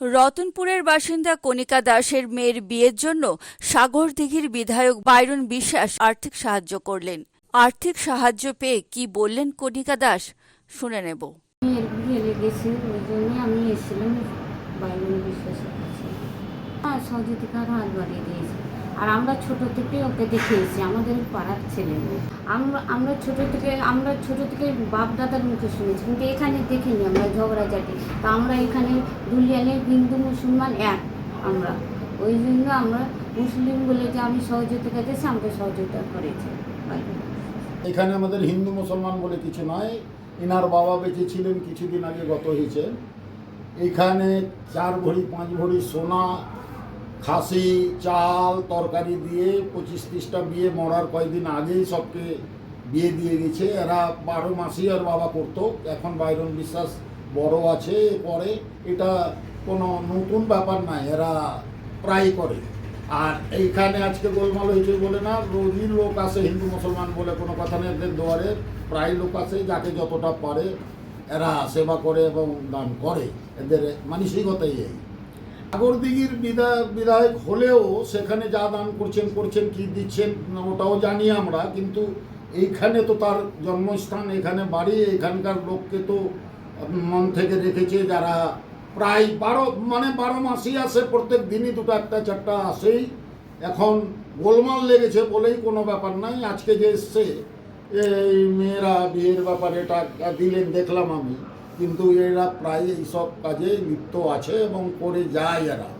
রতনপুরের বাসিন্দা কণিকা দাসের মেয়ের বিয়ের জন্য সাগরদিঘির বিধায়ক বাইরন বিশ্বাস আর্থিক সাহায্য করলেন। আর্থিক সাহায্য পেয়ে কি বললেন কণিকা দাস, শুনে নেব। আমি এসেছিলাম বাইরন বিশ্বাসের কাছে। হ্যাঁ সহযোগিতার হাত বাড়িয়ে দিয়েছে। আর আমরা ছোট থেকে ওকে দেখিয়েছি, আমাদের পাড়ার ছেলে। আমরা আমরা ছোট থেকে, আমরা ছোট থেকে বাপ দাদার মুখে শুনেছি, কিন্তু এখানে দেখিনি আমরা ঝগড়াঝাটি। তা আমরা এখানে দুলিয়ালে হিন্দু মুসলমান এক আমরা। ওই জন্য আমরা মুসলিম বলে যে আমি সহযোগিতা দিয়েছি আমাকে সহযোগিতা করেছে। এখানে আমাদের হিন্দু মুসলমান বলে কিছু নয় ইনার বাবা বেঁচে ছিলেন কিছুদিন আগে, গত হয়েছে। এখানে চার ভরি, পাঁচ ভরি সোনা খাসি, চাল, তরকারি দিয়ে পঁচিশ ত্রিশটা বিয়ে মরার কয়েকদিন আগেই সবকে বিয়ে দিয়ে গেছে। এরা বারো মাসই আর বাবা করতো এখন বাইরন বিশ্বাস বড় আছে পরে। এটা কোনো নতুন ব্যাপার নাই এরা প্রায় করে। আর এইখানে আজকে গোলমাল হয়েছে বলে না, রোজই লোক আসে হিন্দু, মুসলমান বলে কোনো কথা নেই। এদের দুয়ারে প্রায় লোক আসে, যাকে যতটা পারে এরা সেবা করে এবং দান করে। এদের মানসিকতাই এই। সাগরদিঘির বিধায়ক বিধায়ক হলেও সেখানে যা দান করছেন করছেন, কি দিচ্ছেন, ওটাও জানি আমরা, কিন্তু এইখানে তো তার জন্মস্থান, এখানে বাড়ি, এখানকার লোককে তো মন থেকে রেখেছে যারা প্রায় বারো মানে বারো মাসই আসে, প্রত্যেক দিনই দুটো একটা, চারটা আসেই। এখন গোলমাল লেগেছে বলেই কোনো ব্যাপার নাই, আজকে যে এসছে, এই মেয়েরা বিয়ের ব্যাপারে এটা দিলেন, দেখলাম আমি। কিন্তু এরা প্রায় এইসব কাজে লিপ্ত আছে এবং করে যায় এরা।